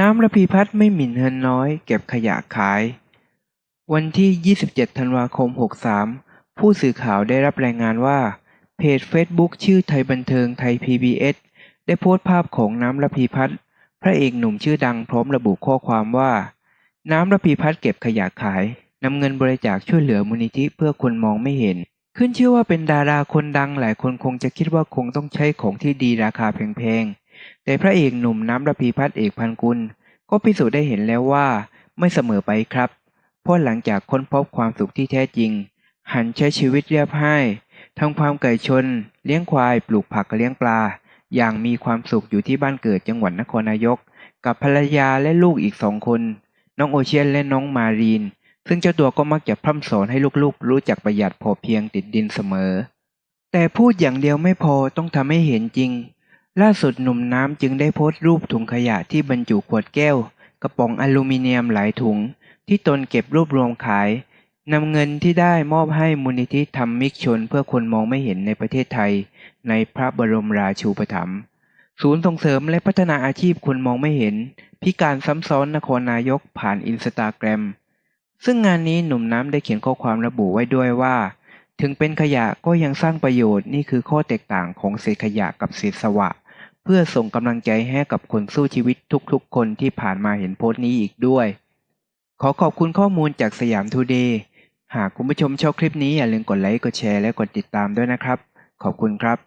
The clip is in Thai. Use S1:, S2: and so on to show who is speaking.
S1: น้ำระพีพัฒน์ไม่หมิ่นเฮินน้อย เก็บขยะขาย วันที่ 27 ธันวาคม 63 ผู้สื่อข่าวได้รับรายงานว่า เพจ Facebook ชื่อไทยบันเทิงไทย PBS ได้โพสต์ภาพของน้ำระพีพัฒน์พระเอกหนุ่มชื่อดังพร้อมระบุข้อความว่า น้ำระพีพัฒน์เก็บขยะขายนำเงินบริจาคช่วยเหลือมูลนิธิเพื่อคนมองไม่เห็น ขึ้นชื่อว่าเป็นดาราคนดังหลายคนคงจะคิดว่าคงต้องใช้ของที่ดีราคาแพงๆ แต่พระเอกหนุ่มน้ำระพีพัฒน์เอกพันกุล ก็พิสูจน์ได้เห็นแล้วว่าไม่เสมอไปครับ เพราะหลังจากค้นพบความสุขที่แท้จริง หันใช้ชีวิตเรียบง่ายทำความไก่ชน เลี้ยงควาย ปลูกผักเลี้ยงปลา อย่างมีความสุขอยู่ที่บ้านเกิดจังหวัดนครนายก กับภรรยาและลูกอีกสองคน น้องโอเชียนและน้องมารีน ซึ่งเจ้าตัวก็มักจะพร่ำสอนให้ลูกๆ รู้จักประหยัดพอเพียงติดดินเสมอ แต่พูดอย่างเดียวไม่พอต้องทำให้เห็นจริง ล่าสุดหนุ่มน้ำจึงได้โพสต์รูปถุงขยะที่บรรจุขวดแก้ว กระป๋องอลูมิเนียมหลายถุง ที่ตนเก็บรวบรวมขายนำเงินที่ได้มอบให้มูลนิธิทำมิกชนเพื่อคนมองไม่เห็นในประเทศไทย ในพระบรมราชูปถัมภ์ศูนย์ส่งเสริมและพัฒนาอาชีพคนมองไม่เห็น พิการซ้ำซ้อนนครนายกผ่านอินสตาแกรม ซึ่งงานนี้หนุ่มน้ำได้เขียนข้อความระบุไว้ด้วยว่า ถึงเป็นขยะก็ยังสร้างประโยชน์นี่คือข้อแตกต่างของเศษขยะกับเศษสวะ เพื่อส่งกำลังใจให้กับคนสู้ชีวิตทุกๆ คนที่ผ่านมาเห็นโพสต์นี้อีกด้วย ขอขอบคุณข้อมูลจากสยามทูเดย์หากคุณผู้ชมชอบคลิปนี้อย่าลืมกดไลค์กดแชร์และกดติดตามด้วยนะครับ ขอบคุณครับ